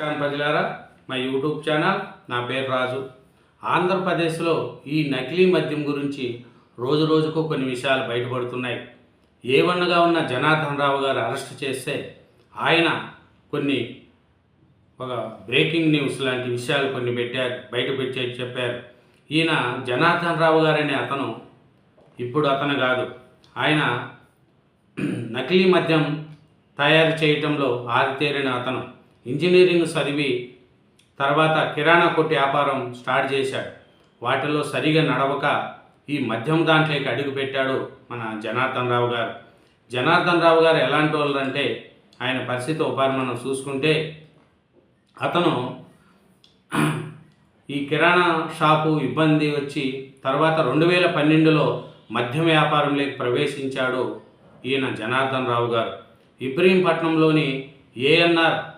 నమస్కారం ప్రజలారా. మా యూట్యూబ్ ఛానల్ నా పేరు రాజు. ఆంధ్రప్రదేశ్లో ఈ నకిలీ మద్యం గురించి రోజు రోజుకు కొన్ని విషయాలు బయటపడుతున్నాయి. ఏవన్నగా ఉన్న జనార్దన్ రావు గారు అరెస్ట్ చేస్తే ఆయన కొన్ని ఒక బ్రేకింగ్ న్యూస్ లాంటి విషయాలు కొన్ని పెట్టారు బయట పెట్టి చెప్పారు. ఈయన జనార్దన్ రావు గారనే అతను. ఇప్పుడు అతను కాదు. ఆయన నకిలీ మద్యం తయారు చేయటంలో ఆరితేరిన అతను. ఇంజనీరింగ్ చదివి తర్వాత కిరాణా కొట్టు వ్యాపారం స్టార్ట్ చేశాడు. వాటిలో సరిగా నడవక ఈ మద్యం దాంట్లోకి అడుగుపెట్టాడు మన జనార్దన్ రావు గారు. జనార్దన్ రావు గారు ఎలాంటి వాళ్ళు అంటే ఆయన పరిస్థితి ఒకసారి మనం చూసుకుంటే అతను ఈ కిరాణా షాపు ఇబ్బంది వచ్చి తర్వాత రెండు వేల పన్నెండులో మద్యం వ్యాపారంలోకి ప్రవేశించాడు ఈయన జనార్దన్ రావు గారు. ఇబ్రహీంపట్నంలోని ఏఎన్ఆర్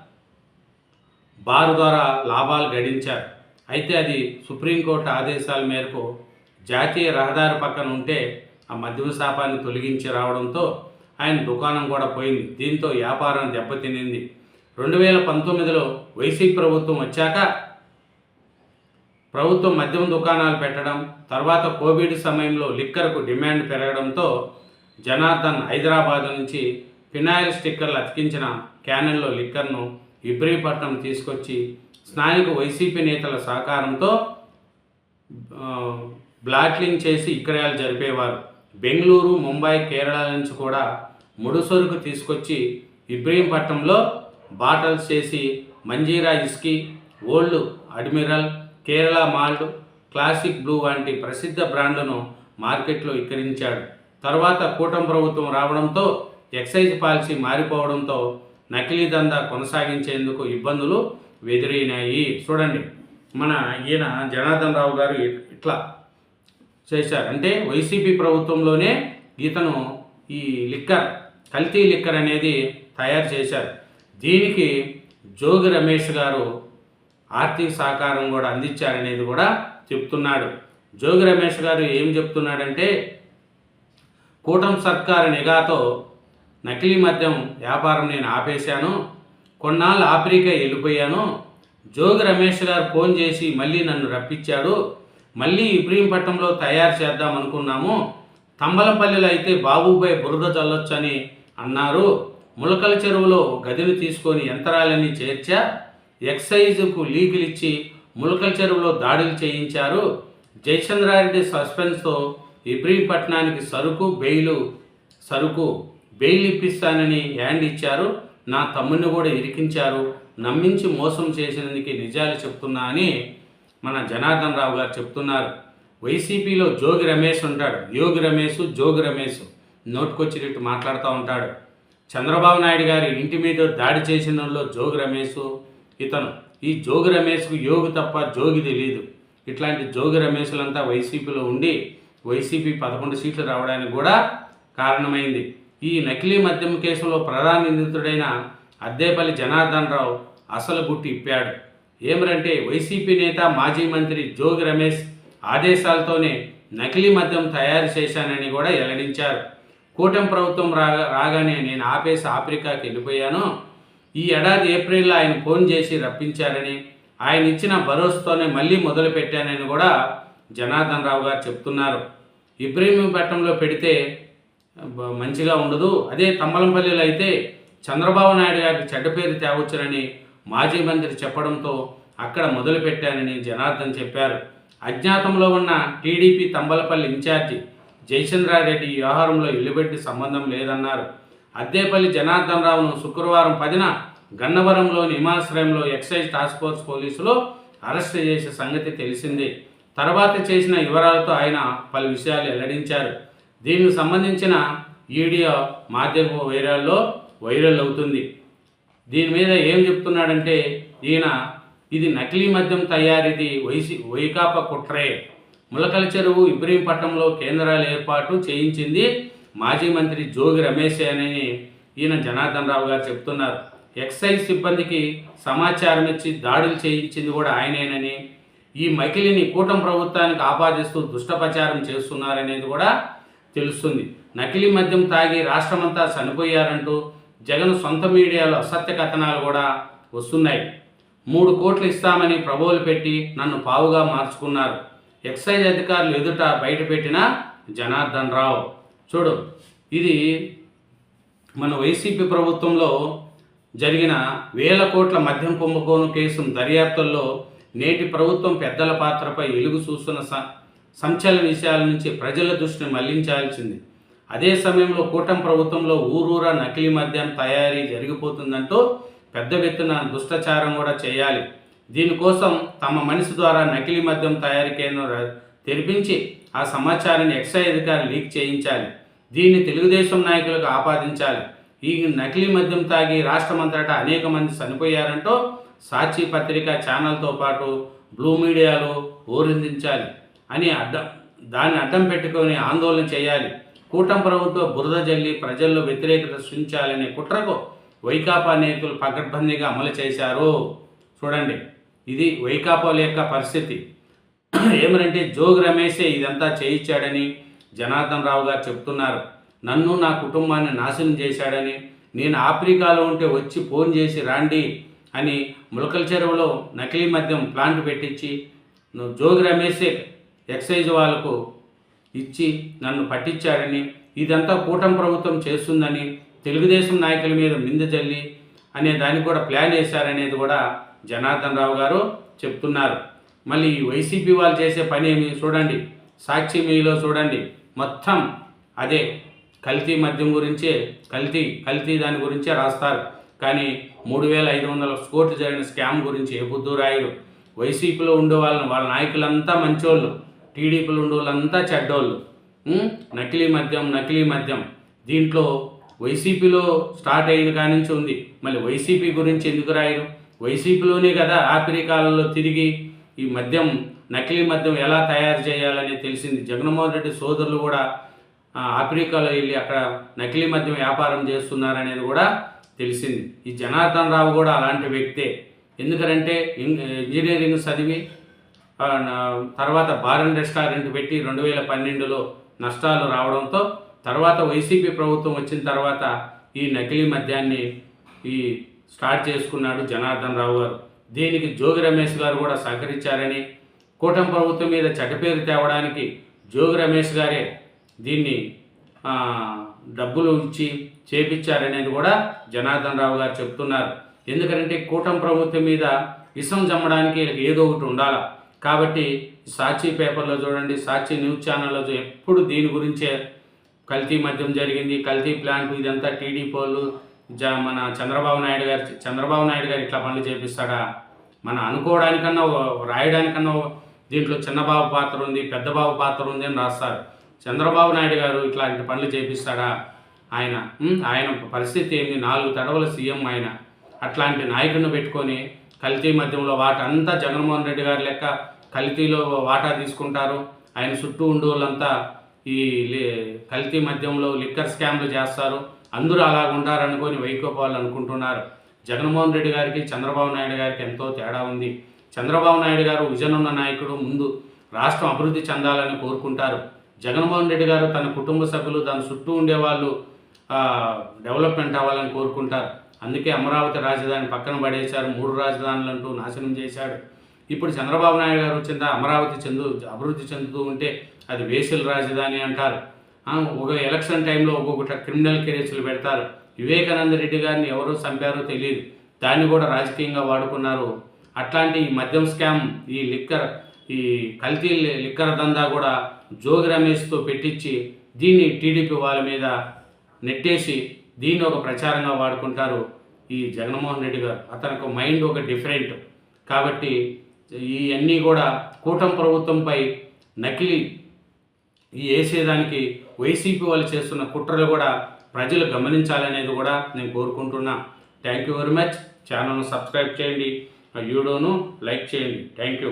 బారు ద్వారా లాభాలు గడించారు. అయితే అది సుప్రీంకోర్టు ఆదేశాల మేరకు జాతీయ రహదారి పక్కన ఉంటే ఆ మద్యం శాపాన్ని తొలగించి రావడంతో ఆయన దుకాణం కూడా పోయింది. దీంతో వ్యాపారం దెబ్బతినింది. రెండు వేల పంతొమ్మిదిలో వైసీపీ ప్రభుత్వం వచ్చాక ప్రభుత్వం మద్యం దుకాణాలు పెట్టడం తర్వాత కోవిడ్ సమయంలో లిక్కర్కు డిమాండ్ పెరగడంతో జనార్దన్ హైదరాబాద్ నుంచి ఫినాయిల్ స్టిక్కర్లు అతికించిన క్యానెల్లో లిక్కర్ను ఇబ్రహీపట్నం తీసుకొచ్చి స్థానిక వైసీపీ నేతల సహకారంతో బ్లాట్లింగ్ చేసి విక్రయాలు జరిపేవారు. బెంగళూరు ముంబై కేరళ నుంచి కూడా ముడుసరుకు తీసుకొచ్చి ఇబ్రహీంపట్నంలో బాటల్స్ చేసి Manjeera whisky old admiral Kerala malt classic blue వంటి ప్రసిద్ధ బ్రాండ్లను మార్కెట్లో విక్రయించాడు. తర్వాత కూటమి ప్రభుత్వం రావడంతో ఎక్సైజ్ పాలసీ మారిపోవడంతో నకిలీ దందా కొనసాగించేందుకు ఇబ్బందులు ఎదురైనాయి చూడండి మన ఈయన జనార్దన్ రావు గారు ఇట్లా చేశారు. అంటే వైసీపీ ప్రభుత్వంలోనే ఇతను ఈ లిక్కర్ కల్తీ లిక్కర్ అనేది తయారు చేశారు. దీనికి జోగి రమేష్ గారు ఆర్థిక సహకారం కూడా అందించారనేది కూడా చెప్తున్నాడు. జోగి రమేష్ గారు ఏం చెప్తున్నాడంటే కూటమి సర్కారు నిఘాతో నకిలీ మద్యం వ్యాపారం నేను ఆపేశాను. కొన్నాళ్ళు ఆఫ్రికా వెళ్ళిపోయాను. జోగి రమేష్ గారు ఫోన్ చేసి మళ్ళీ నన్ను రప్పించాడు. మళ్ళీ ఇబ్రహీంపట్నంలో తయారు చేద్దాం అనుకున్నాము. తంబలపల్లిలో అయితే బాబుపై బురద చల్లొచ్చని అన్నారు. ములకల చెరువులో గదిని తీసుకొని యంత్రాలన్నీ చేర్చా. ఎక్సైజ్కు లీకులు ఇచ్చి ములకల చెరువులో దాడులు చేయించారు. జయచంద్రారెడ్డి సస్పెన్స్తో ఇబ్రహీంపట్నానికి సరుకు బెయిలు సరుకు బెయిల్ ఇప్పిస్తానని హ్యాండ్ ఇచ్చారు. నా తమ్ముడిని కూడా ఇరికించారు. నమ్మించి మోసం చేసినందుకే నిజాలు చెప్తున్నా అని మన జనార్దన్ రావు గారు చెప్తున్నారు. వైసీపీలో జోగి రమేష్ ఉంటాడు. యోగి రమేష్ జోగి రమేష్ నోటుకొచ్చినట్టు మాట్లాడుతూ ఉంటాడు. చంద్రబాబు నాయుడు గారి ఇంటి మీద దాడి చేసిన జోగి రమేష్ ఇతను ఈ జోగి రమేష్కు యోగి తప్ప జోగి తెలియదు ఇట్లాంటి జోగి రమేష్లంతా వైసీపీలో ఉండి వైసీపీ పదకొండు సీట్లు రావడానికి కూడా కారణమైంది. ఈ నకిలీ మద్యం కేసులో ప్రధాన నిందితుడైన అద్దేపల్లి జనార్దన్ రావు అసలు గుట్టి ఇప్పాడు. ఏమిరంటే వైసీపీ నేత మాజీ మంత్రి జోగి రమేష్ ఆదేశాలతోనే నకిలీ మద్యం తయారు చేశానని కూడా వెల్లడించారు. కూటమి ప్రభుత్వం రాగా రాగానే నేను ఆపేసి ఆఫ్రికాకి వెళ్ళిపోయాను. ఈ ఏడాది ఏప్రిల్లో ఆయన ఫోన్ చేసి రప్పించారని ఆయన ఇచ్చిన భరోసాతోనే మళ్ళీ మొదలుపెట్టానని కూడా జనార్దన్ రావు గారు చెప్తున్నారు. ఇబ్రహీంపట్నంలో పెడితే మంచిగా ఉండదు. అదే తమ్మలంపల్లిలో అయితే చంద్రబాబు నాయుడు గారికి చెడ్డ పేరు తేవచ్చునని మాజీ మంత్రి చెప్పడంతో అక్కడ మొదలుపెట్టానని జనార్దన్ చెప్పారు. అజ్ఞాతంలో ఉన్న టీడీపీ తంబలపల్లి ఇన్ఛార్జి జయచంద్రారెడ్డి ఈ వ్యవహారంలో ఇల్లుబెట్టి సంబంధం లేదన్నారు. అద్దేపల్లి జనార్దన్ రావును శుక్రవారం పదిన గన్నవరంలోని హిమాశ్రయంలో ఎక్సైజ్ టాస్క్ ఫోర్స్ పోలీసులు అరెస్ట్ చేసే సంగతి తెలిసింది. తర్వాత చేసిన వివరాలతో ఆయన పలు విషయాలు వెల్లడించారు. దీనికి సంబంధించిన వీడియో మాధ్యమ వైరాల్లో వైరల్ అవుతుంది. దీని మీద ఏం చెప్తున్నాడంటే ఈయన ఇది నకిలీ మద్యం తయారీది వైసి వైకాపా కుట్రే. ములకల చెరువు ఇబ్రహీంపట్నంలో కేంద్రాల ఏర్పాటు చేయించింది మాజీ మంత్రి జోగి రమేష్ అని ఈయన జనార్దన్ రావు గారు చెప్తున్నారు. ఎక్సైజ్ సిబ్బందికి సమాచారం ఇచ్చి దాడులు చేయించింది కూడా ఆయనేనని ఈ మకిలిని కూటమి ప్రభుత్వానికి ఆపాదిస్తూ దుష్టప్రచారం చేస్తున్నారనేది కూడా తెలుస్తుంది. నకిలీ మద్యం తాగి రాష్ట్రమంతా చనిపోయారంటూ జగన్ సొంత మీడియాలో అసత్య కథనాలు కూడా వస్తున్నాయి. మూడు కోట్లు ఇస్తామని ప్రభువులు పెట్టి నన్ను పావుగా మార్చుకున్నారు. ఎక్సైజ్ అధికారులు ఎదుట బయటపెట్టిన జనార్దన్ రావు. చూడు ఇది మన వైసీపీ ప్రభుత్వంలో జరిగిన వేల కోట్ల మద్యం కుంభకోణం కేసు దర్యాప్తుల్లో నేటి ప్రభుత్వం పెద్దల పాత్రపై వెలుగు చూస్తున్న సంచలన విషయాల నుంచి ప్రజల దృష్టిని మళ్ళించాల్సింది. అదే సమయంలో కూటమి ప్రభుత్వంలో ఊరూరా నకిలీ మద్యం తయారీ జరిగిపోతుందంటూ పెద్ద ఎత్తున దుష్టచారం కూడా చేయాలి. దీనికోసం తమ మనిషి ద్వారా నకిలీ మద్యం తయారీ కేంద్రం తెరిపించి ఆ సమాచారాన్ని ఎక్సైజ్ అధికారి లీక్ చేయించాలి. దీన్ని తెలుగుదేశం నాయకులకు ఆపాదించాలి. ఈ నకిలీ మద్యం తాగి రాష్ట్రమంతటా అనేక మంది చనిపోయారంటూ సాక్షి పత్రిక ఛానల్తో పాటు బ్లూ మీడియాలో ఊరందించాలి అని అడ్డం దాన్ని అడ్డం పెట్టుకొని ఆందోళన చేయాలి. కూటమి ప్రభుత్వ బురద జల్లి ప్రజల్లో వ్యతిరేకత సృష్టించాలనే కుట్రకు వైకాపా నేతలు పకడ్బందీగా అమలు చేశారు. చూడండి ఇది వైకాపాల యొక్క పరిస్థితి. ఏమనంటే జోగి రమేషే ఇదంతా చేయించాడని జనార్దన్ రావు గారు చెప్తున్నారు. నన్ను నా కుటుంబాన్ని నాశనం చేశాడని నేను ఆఫ్రికాలో ఉంటే వచ్చి ఫోన్ చేసి రాండి అని ములకల చెరువులో నకిలీ మద్యం ప్లాంట్ పెట్టించి నువ్వు జోగి రమేషే ఎక్సైజ్ వాళ్ళకు ఇచ్చి నన్ను పట్టించాడని ఇదంతా కూటమి ప్రభుత్వం చేస్తుందని తెలుగుదేశం నాయకుల మీద మింద చల్లి అనే దానికి కూడా ప్లాన్ వేశారనేది కూడా జనార్దన్ రావు గారు చెప్తున్నారు. మళ్ళీ ఈ వైసీపీ వాళ్ళు చేసే పని ఏమి చూడండి. సాక్షి మీలో చూడండి. మొత్తం అదే కల్తీ మద్యం గురించే కల్తీ కల్తీ దాని గురించే రాస్తారు. కానీ మూడు వేల ఐదు వందల కోట్లు జరిగిన స్కామ్ గురించి ఏ బుద్ధు రాయరు వైసీపీలో ఉండే వాళ్ళని వాళ్ళ నాయకులంతా మంచోళ్ళు. టీడీపీలో ఉండే వాళ్ళంతా చెడ్డోళ్ళు నకిలీ మద్యం నకిలీ మద్యం. దీంట్లో వైసీపీలో స్టార్ట్ అయిన కాడి నుంచి ఉంది. మళ్ళీ వైసీపీ గురించి ఎందుకు రాయరు? వైసీపీలోనే కదా ఆఫ్రికాలలో తిరిగి ఈ మద్యం నకిలీ మద్యం ఎలా తయారు చేయాలని తెలిసింది. జగన్మోహన్ రెడ్డి సోదరులు కూడా ఆఫ్రికాలో వెళ్ళి అక్కడ నకిలీ మద్యం వ్యాపారం చేస్తున్నారనేది కూడా తెలిసింది. ఈ జనార్దన్ రావు కూడా అలాంటి వ్యక్తే. ఎందుకంటే ఇం- ఇంజనీరింగ్ చదివి తర్వాత బారన్ రెస్టారెంట్ పెట్టి రెండు వేల పన్నెండులో నష్టాలు రావడంతో తర్వాత వైసీపీ ప్రభుత్వం వచ్చిన తర్వాత ఈ నకిలీ మద్యాన్ని ఈ స్టార్ట్ చేసుకున్నాడు జనార్దన్ రావు గారు. దీనికి జోగి రమేష్ గారు కూడా సహకరించారని కూటమి ప్రభుత్వం మీద చెడ్డపేరు తేవడానికి జోగి రమేష్ గారే దీన్ని డబ్బులు ఇచ్చి చేపించారనేది కూడా జనార్దన్ రావు గారు చెప్తున్నారు. ఎందుకంటే కూటమి ప్రభుత్వం మీద విషం జమ్మడానికి ఏదో ఒకటి ఉండాలా? కాబట్టి సాక్షి పేపర్లో చూడండి సాక్షి న్యూస్ ఛానల్లో ఎప్పుడు దీని గురించే కల్తీ మద్యం జరిగింది కల్తీ ప్లాంట్ ఇదంతా టీడీపీ వాళ్ళు మన చంద్రబాబు నాయుడు గారు చంద్రబాబు నాయుడు గారు ఇట్లా పనులు చేపిస్తాడా? మన అనుకోవడానికన్నా రాయడానికన్నా దీంట్లో చిన్నబాబు పాత్ర ఉంది పెద్దబాబు పాత్ర ఉంది అని రాస్తారు. చంద్రబాబు నాయుడు గారు ఇట్లాంటి పనులు చేపిస్తాడా? ఆయన ఆయన పరిస్థితి ఏంది? నాలుగు తడవల సీఎం ఆయన. అట్లాంటి నాయకుడిని పెట్టుకొని కల్తీ మద్యంలో వాట అంతా జగన్మోహన్ రెడ్డి గారి లెక్క కల్తీలో వాటా తీసుకుంటారు. ఆయన చుట్టూ ఉండే వాళ్ళంతా ఈ కల్తీ మద్యంలో లిక్కర్ స్కామ్లు చేస్తారు. అందరూ అలా ఉంటారనుకొని వైకోపాలు అనుకుంటున్నారు. జగన్మోహన్ రెడ్డి గారికి చంద్రబాబు నాయుడు గారికి ఎంతో తేడా ఉంది. చంద్రబాబు నాయుడు గారు విజనున్న నాయకుడు ముందు రాష్ట్రం అభివృద్ధి చెందాలని కోరుకుంటారు. జగన్మోహన్ రెడ్డి గారు తన కుటుంబ సభ్యులు తన చుట్టూ ఉండేవాళ్ళు డెవలప్మెంట్ అవ్వాలని కోరుకుంటారు. అందుకే అమరావతి రాజధాని పక్కన పడేశారు మూడు రాజధానులు అంటూ నాశనం చేశాడు. ఇప్పుడు చంద్రబాబు నాయుడు గారు వచ్చిందా అమరావతి చెందు అభివృద్ధి చెందుతూ ఉంటే అది వేసుల రాజధాని అంటారు. ఒక ఎలక్షన్ టైంలో ఒక్కొక్కటి క్రిమినల్ కేసులు పెడతారు. వివేకానంద రెడ్డి గారిని ఎవరు చంపారో తెలియదు. దాన్ని కూడా రాజకీయంగా వాడుకున్నారు. అట్లాంటి ఈ మద్యం స్కామ్ ఈ లిక్కర్ ఈ కల్తీ లిక్కర్ దందా కూడా జోగి రమేష్తో పెట్టించి దీన్ని టీడీపీ వాళ్ళ మీద నెట్టేసి దీన్ని ఒక ప్రచారంగా వాడుకుంటారు ఈ జగన్మోహన్ రెడ్డి గారు. అతనికి మైండ్ ఒక డిఫరెంట్. కాబట్టి ఇవన్నీ కూడా కూటమి ప్రభుత్వంపై నకిలీ ఈ వేసేదానికి వైసీపీ వాళ్ళు చేస్తున్న కుట్రలు కూడా ప్రజలు గమనించాలనేది కూడా నేను కోరుకుంటున్నా. థ్యాంక్ యూ వెరీ మచ్ ఛానల్ను సబ్స్క్రైబ్ చేయండి. ఆ వీడియోను లైక్ చేయండి. Thank you